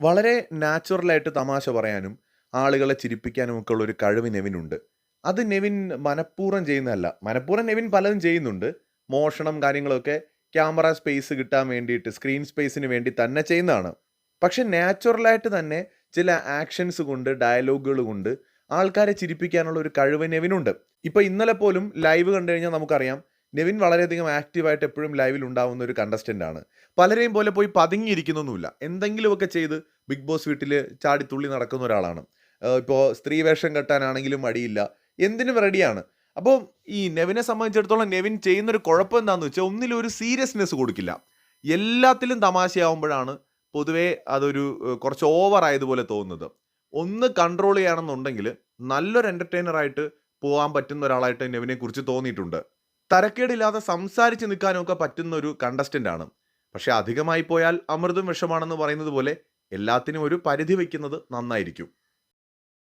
വളരെ നാച്ചുറലായിട്ട് തമാശ പറയാനും ആളുകളെ ചിരിപ്പിക്കാനും ഒക്കെ ഉള്ള ഒരു കഴിവ് നെവിനുണ്ട്. അത് നെവിൻ മനഃപൂർവം ചെയ്യുന്നതല്ല. മനഃപൂർവം നെവിൻ പലതും ചെയ്യുന്നുണ്ട്. മോഷണം കാര്യങ്ങളൊക്കെ ക്യാമറ സ്പേസ് കിട്ടാൻ വേണ്ടിയിട്ട് സ്ക്രീൻ സ്പേസിന് വേണ്ടി തന്നെ ചെയ്യുന്നതാണ്. പക്ഷെ നാച്ചുറലായിട്ട് തന്നെ ചില ആക്ഷൻസ് കൊണ്ട് ഡയലോഗുകൾ കൊണ്ട് ആൾക്കാരെ ചിരിപ്പിക്കാനുള്ള ഒരു കഴിവ് നെവിനുണ്ട്. ഇപ്പോൾ ഇന്നലെ പോലും ലൈവ് കണ്ടു കഴിഞ്ഞാൽ നമുക്കറിയാം നെവിൻ വളരെയധികം ആക്റ്റീവായിട്ട് എപ്പോഴും ലൈവിൽ ഉണ്ടാവുന്ന ഒരു കണ്ടസ്റ്റന്റ് ആണ്. പലരെയും പോലെ പോയി പതുങ്ങിയിരിക്കുന്നൊന്നുമില്ല. എന്തെങ്കിലുമൊക്കെ ചെയ്ത് ബിഗ് ബോസ് വീട്ടിൽ ചാടിത്തുള്ളി നടക്കുന്ന ഒരാളാണ്. ഇപ്പോൾ സ്ത്രീ വേഷം കെട്ടാനാണെങ്കിലും മടിയില്ല. എന്തിനും റെഡിയാണ് അപ്പോൾ ഈ നെവിനെ സംബന്ധിച്ചിടത്തോളം നെവിൻ ചെയ്യുന്നൊരു കുഴപ്പം എന്താണെന്ന് വെച്ചാൽ ഒന്നിലും ഒരു സീരിയസ്നെസ് കൊടുക്കില്ല. എല്ലാത്തിലും തമാശയാവുമ്പോഴാണ് പൊതുവേ അതൊരു കുറച്ച് ഓവർ ആയതുപോലെ തോന്നുന്നത്. ഒന്ന് കൺട്രോൾ ചെയ്യണമെന്നുണ്ടെങ്കിൽ നല്ലൊരു എന്റർടൈനറായിട്ട് പോകാൻ പറ്റുന്ന ഒരാളായിട്ട് നെവിനെ കുറിച്ച് തോന്നിയിട്ടുണ്ട്. തരക്കേടില്ലാതെ സംസാരിച്ച് നിൽക്കാനൊക്കെ പറ്റുന്ന ഒരു കണ്ടസ്റ്റന്റ് ആണ്. പക്ഷേ അധികമായി പോയാൽ അമൃതും വിഷമാണെന്ന് പറയുന്നത് പോലെ എല്ലാത്തിനും ഒരു പരിധി വയ്ക്കുന്നത് നന്നായിരിക്കും.